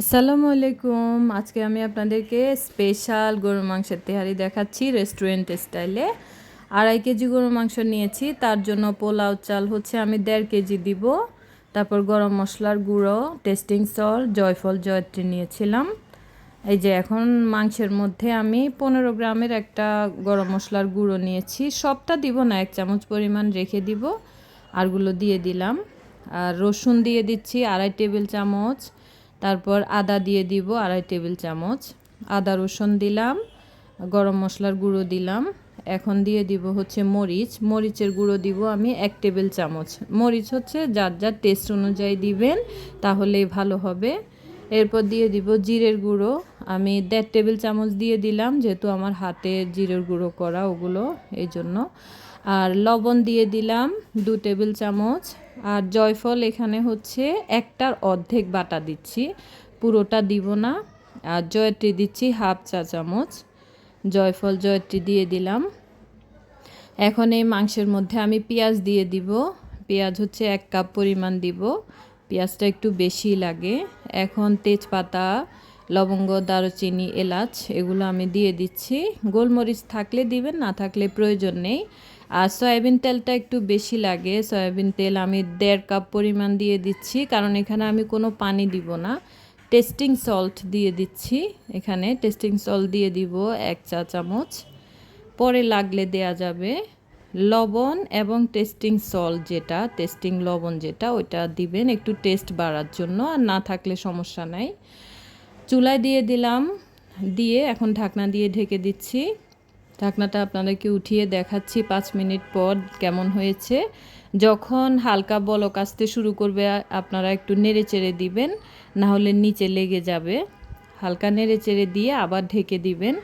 আসসালামু আলাইকুম। আজকে আমি আপনাদেরকে স্পেশাল গরুর মাংসের তেহারি দেখাচ্ছি রেস্টুরেন্ট স্টাইলে আড়াই কেজি গরুর মাংস নিয়েছি, তার জন্য পোলাও চাল হচ্ছে আমি দেড় কেজি দিব। তারপর গরম মশলার গুঁড়ো টেস্টিং সল জয়ফল, জয়ত্রী নিয়েছিলাম। এই যে এখন মাংসের মধ্যে আমি পনেরো গ্রামের একটা গরম মশলার গুঁড়ো নিয়েছি। সবটা দিব না, এক চামচ পরিমাণ রেখে দিব। আরগুলো দিয়ে দিলাম। আর রসুন দিয়ে দিচ্ছি আড়াই টেবিল চামচ। তারপর আদা দিয়ে দিব আড়াই টেবিল চামচ। আদা রসুন দিলাম, গরম মশলার গুঁড়ো দিলাম। এখন দিয়ে দিব হচ্ছে মরিচ। মরিচের গুঁড়ো দিব আমি এক টেবিল চামচ। মরিচ হচ্ছে যার যার টেস্ট অনুযায়ী দিবেন, তাহলেই ভালো হবে। এরপর দিয়ে দিব জিরের গুঁড়ো। আমি দেড় টেবিল চামচ দিয়ে দিলাম, যেহেতু আমার হাতে জিরের গুঁড়ো করা ওগুলো, এই জন্য। আর লবণ দিয়ে দিলাম দু টেবিল চামচ। আর জয়ফল এখানে হচ্ছে একটার অর্ধেক বাটা দিচ্ছি। পুরোটা দিব না। আর জয়ত্রী দিচ্ছি হাফ চা চামচ। জয়ফল, জয়ত্রী দিয়ে দিলাম। এখন এই মাংসের মধ্যে আমি পেঁয়াজ দিয়ে দিব। পেঁয়াজ হচ্ছে এক কাপ পরিমাণ দিব। পেঁয়াজটা একটু বেশি লাগে। এখন তেজপাতা, লবঙ্গ, দারুচিনি, এলাচ, এগুলো আমি দিয়ে দিচ্ছি। গোলমরিচ থাকলে দিবেন, না থাকলে প্রয়োজন নেই। আর সয়াবিন তেলটা একটু বেশি লাগে। সয়াবিন তেল আমি দেড় কাপ পরিমাণ দিয়ে দিচ্ছি, কারণ এখানে আমি কোনো পানি দিব না। টেস্টিং সল্ট দিয়ে দিচ্ছি, এখানে টেস্টিং সল্ট দিয়ে দিব এক চা চামচ। পরে লাগলে দেয়া যাবে লবণ এবং টেস্টিং সল্ট যেটা টেস্টিং লবণ যেটা, ওইটা দিবেন একটু টেস্ট বাড়ার জন্য, আর না থাকলে সমস্যা নাই। চুলায় দিয়ে দিলাম, দিয়ে এখন ঢাকনা দিয়ে ঢেকে দিচ্ছি। ঢাকনাটা আপনাদেরকে উঠিয়ে দেখাচ্ছি পাঁচ মিনিট পর কেমন হয়েছে। যখন হালকা বলক আসতে শুরু করবে, আপনারা একটু নেড়ে চেড়ে দিবেন, না হলে নিচে লেগে যাবে। হালকা নেড়ে চেড়ে দিয়ে আবার ঢেকে দিবেন।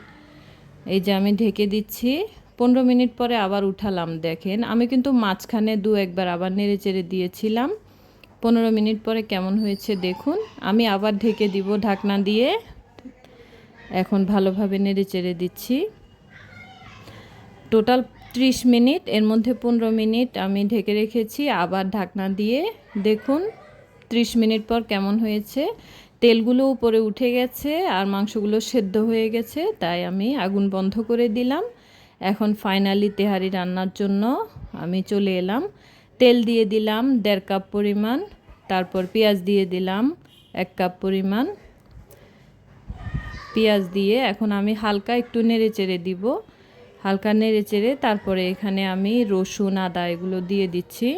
এই যে আমি ঢেকে দিচ্ছি, পনেরো মিনিট পরে আবার উঠালাম, দেখেন। আমি কিন্তু মাঝখানে দু একবার আবার নেড়ে চেড়ে দিয়েছিলাম। পনেরো মিনিট পরে কেমন হয়েছে দেখুন। আমি আবার ঢেকে দিব ঢাকনা দিয়ে। এখন ভালোভাবে নেড়ে চেড়ে দিচ্ছি। টোটাল ত্রিশ মিনিট, এর মধ্যে পনেরো মিনিট আমি ঢেকে রেখেছি। আবার ঢাকনা দিয়ে দেখুন ত্রিশ মিনিট পর কেমন হয়েছে। তেলগুলো উপরে উঠে গেছে আর মাংসগুলো সেদ্ধ হয়ে গেছে, তাই আমি আগুন বন্ধ করে দিলাম। এখন ফাইনালি তেহারি রান্নার জন্য আমি চলে এলাম। তেল দিয়ে দিলাম দেড় কাপ পরিমাণ, তারপর পেঁয়াজ দিয়ে দিলাম এক কাপ পরিমাণ। পেঁয়াজ দিয়ে এখন আমি হালকা একটু নেড়ে চেড়ে দিব। হালকা নেড়ে চেড়ে তারপরে এখানে আমি রসুন, আদা এগুলো দিয়ে দিচ্ছি।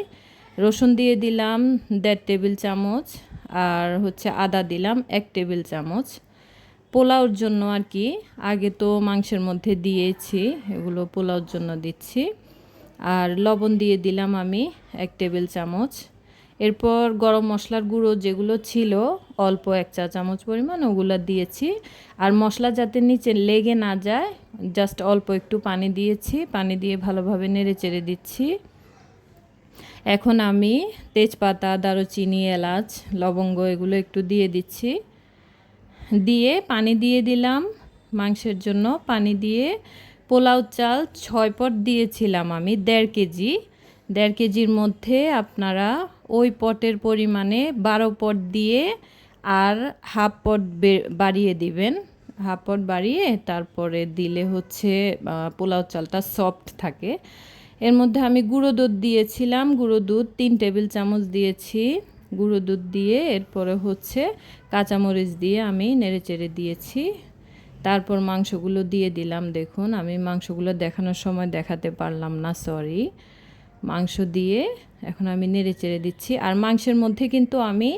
রসুন দিয়ে দিলাম দেড় টেবিল চামচ আর হচ্ছে আদা দিলাম এক টেবিল চামচ। পোলাওর জন্য আর কি, আগে তো মাংসের মধ্যে দিয়েছি, এগুলো পোলাওর জন্য দিচ্ছি। আর লবণ দিয়ে দিলাম আমি এক টেবিল চামচ। এরপর গরম মশলার গুঁড়ো যেগুলো ছিল, অল্প এক চা চামচ পরিমাণ ওগুলো দিয়েছি। আর মশলা যাতে নিচে লেগে না যায় জাস্ট অল্প একটু পানি দিয়েছি, পানি দিয়ে ভালোভাবে নেড়ে চেড়ে দিচ্ছি। এখন আমি তেজপাতা, দারুচিনি, এলাচ, লবঙ্গ এগুলো একটু দিয়ে দিচ্ছি। দিয়ে পানি দিয়ে দিলাম। মাংসের জন্য পানি দিয়ে পোলাও চাল ছয় পট দিয়েছিলাম আমি, দেড় কেজি। দেড় কেজির মধ্যে আপনারা ওই পটের পরিমাণে বারো পট দিয়ে আর হাফ পট বাড়িয়ে দিবেন। হাফ পট বাড়িয়ে তারপরে দিলে হচ্ছে পোলাও চালটা সফট থাকে। এর মধ্যে আমি গুঁড়ো দুধ দিয়েছিলাম। গুঁড়ো দুধ তিন টেবিল চামচ দিয়েছি। গুঁড়ো দুধ দিয়ে এরপরে হচ্ছে কাঁচামরিচ দিয়ে আমি নেড়ে চেড়ে দিয়েছি। তারপর মাংসগুলো দিয়ে দিলাম। দেখুন, আমি মাংসগুলো দেখানোর সময় দেখাতে পারলাম না, সরি। মাংস দিয়ে এখন আমি নেড়ে চেড়ে দিচ্ছি। আর মাংসের মধ্যে কিন্তু আমি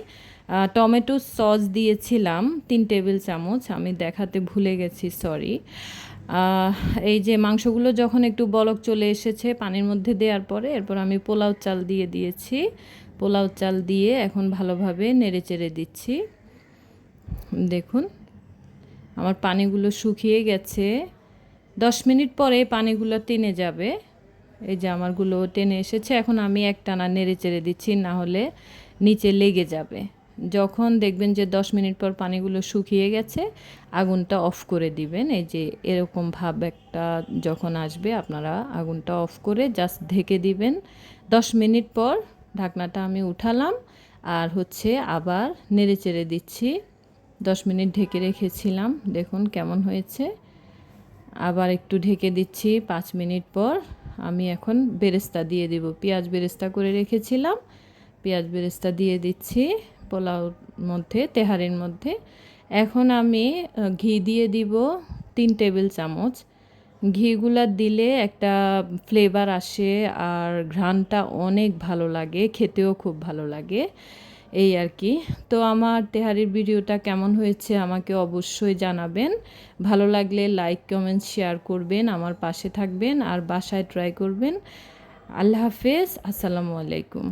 টমেটো সস দিয়েছিলাম, তিন টেবিল চামচ। আমি দেখাতে ভুলে গেছি, সরি। এই যে মাংসগুলো যখন একটু বলক চলে এসেছে পানির মধ্যে দেওয়ার পরে, এরপর আমি পোলাও চাল দিয়ে দিয়েছি। পোলাও চাল দিয়ে এখন ভালোভাবে নেড়ে চেড়ে দিচ্ছি। দেখুন, আমার পানিগুলো শুকিয়ে গেছে। দশ মিনিট পরে পানিগুলো টেনে যাবে। এই যে আমারগুলো টেনে এসেছে, এখন আমি একটানা নেড়ে চেড়ে দিচ্ছি, না হলে নিচে লেগে যাবে। যখন দেখবেন যে দশ মিনিট পর পানিগুলো শুকিয়ে গেছে, আগুনটা অফ করে দিবেন। এই যে এরকম ভাব একটা যখন আসবে, আপনারা আগুনটা অফ করে জাস্ট ঢেকে দিবেন। দশ মিনিট পর ঢাকনাটা আমি উঠালাম, আর হচ্ছে আবার নেড়ে চেড়ে দিচ্ছি। দশ মিনিট ঢেকে রেখেছিলাম, দেখুন কেমন হয়েছে। আবার একটু ঢেকে দিচ্ছি, পাঁচ মিনিট পর আমি এখন বেরেস্তা দিয়ে দিব। পেঁয়াজ বেরেস্তা করে রেখেছিলাম। পেঁয়াজ বেরেস্তা দিয়ে দিচ্ছি পোলাওর মধ্যে, তেহারির মধ্যে। এখন আমি ঘি দিয়ে দিব তিন টেবিল চামচ। ঘিগুলা দিলে একটা ফ্লেভার আসে আর ঘ্রাণটা অনেক ভালো লাগে, খেতেও খুব ভালো লাগে। এই আর কি। তো আমার তেহারির ভিডিওটা কেমন হয়েছে আমাকে অবশ্যই জানাবেন। ভালো লাগলে লাইক কমেন্ট শেয়ার করবেন, আমার পাশে থাকবেন আর বাসায় ট্রাই করবেন। আল্লাহ হাফেজ, আসসালামু আলাইকুম।